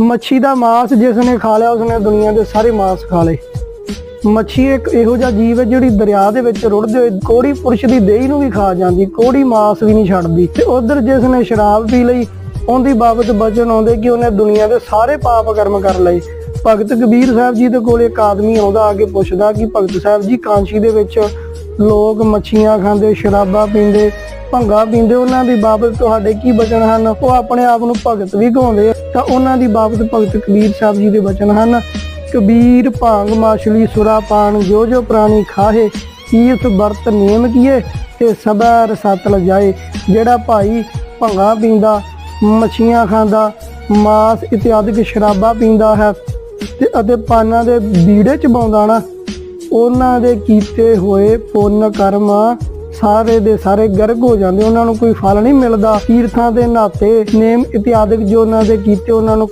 ਮੱਛੀ ਦਾ ਮਾਸ ਜਿਸ ਨੇ ਖਾ ਲਿਆ, ਉਸਨੇ ਦੁਨੀਆ ਦੇ ਸਾਰੇ ਮਾਸ ਖਾ ਲਏ। ਮੱਛੀ ਇੱਕ ਇਹੋ ਜਿਹਾ ਜੀਵ ਹੈ ਜਿਹੜੀ ਦਰਿਆ ਦੇ ਵਿੱਚ ਰੁੜਦੇ ਹੋਏ ਕੋੜੀ ਪੁਰਸ਼ ਦੀ ਦੇਹੀ ਨੂੰ ਵੀ ਖਾ ਜਾਂਦੀ, ਕੋੜੀ ਮਾਸ ਵੀ ਨਹੀਂ ਛੱਡਦੀ। ਤੇ ਉਧਰ ਜਿਸ ਨੇ ਸ਼ਰਾਬ ਪੀ ਲਈ, ਉਹਦੀ ਬਾਬਤ ਬਚਨ ਆਉਂਦੇ ਕਿ ਉਹਨੇ ਦੁਨੀਆ ਦੇ ਸਾਰੇ ਪਾਪ ਕਰਮ ਕਰ ਲਏ। ਭਗਤ ਕਬੀਰ ਸਾਹਿਬ ਜੀ ਦੇ ਕੋਲ ਇੱਕ ਆਦਮੀ ਆਉਂਦਾ, ਆ ਕੇ ਪੁੱਛਦਾ ਕਿ ਭਗਤ ਸਾਹਿਬ ਜੀ, ਕਾਂਸ਼ੀ ਦੇ ਵਿੱਚ ਲੋਕ ਮੱਛੀਆਂ ਖਾਂਦੇ, ਸ਼ਰਾਬਾਂ ਪੀਂਦੇ, ਭੰਗਾ ਪੀਂਦੇ, ਉਹਨਾਂ ਦੀ ਬਾਬਤ ਤੁਹਾਡੇ ਕੀ ਬਚਨ ਹਨ? ਉਹ ਆਪਣੇ ਆਪ ਨੂੰ ਭਗਤ ਵੀ ਕਹਾਉਂਦੇ ਤਾਂ ਉਹਨਾਂ ਦੀ ਬਾਬਤ ਭਗਤ ਕਬੀਰ ਸਾਹਿਬ ਜੀ ਦੇ ਬਚਨ ਹਨ। ਕਬੀਰ ਭਾਂਗ ਮਾਛਲੀ ਸੁਰਾ ਪਾਣ ਜੋ ਜੋ ਪ੍ਰਾਣੀ ਖਾਹੇ ਤੀਰਥ ਵਰਤ ਨੇਮ ਕੀਏ ਤੇ ਸਦਾ ਰਸਤ ਲਜਾਏ। ਜਿਹੜਾ ਭਾਈ ਭੰਗਾ ਪੀਂਦਾ, ਮੱਛੀਆਂ ਖਾਂਦਾ, ਮਾਸ ਇਤਿਆਦਿਕ ਸ਼ਰਾਬਾਂ ਪੀਂਦਾ ਹੈ ਤੇ ਅਤੇ ਪਾਨਾਂ ਦੇ ਬੀੜੇ ਚ ਪਾਉਂਦਾ ਨਾ ਉਹਨਾਂ ਦੇ ਕੀਤੇ ਹੋਏ ਪੁੰਨ ਕਰਮ ਸਾਰੇ ਦੇ ਸਾਰੇ ਗਰਗ ਹੋ ਜਾਂਦੇ, ਉਹਨਾਂ ਨੂੰ ਕੋਈ ਫਲ ਨਹੀਂ ਮਿਲਦਾ। ਤੀਰਥਾਂ ਦੇ ਨਾਤੇ ਨੇਮ ਇਤਿਆਦਿਕ ਜੋ ਉਹਨਾਂ ਦੇ ਕੀਤੇ, ਉਹਨਾਂ ਨੂੰ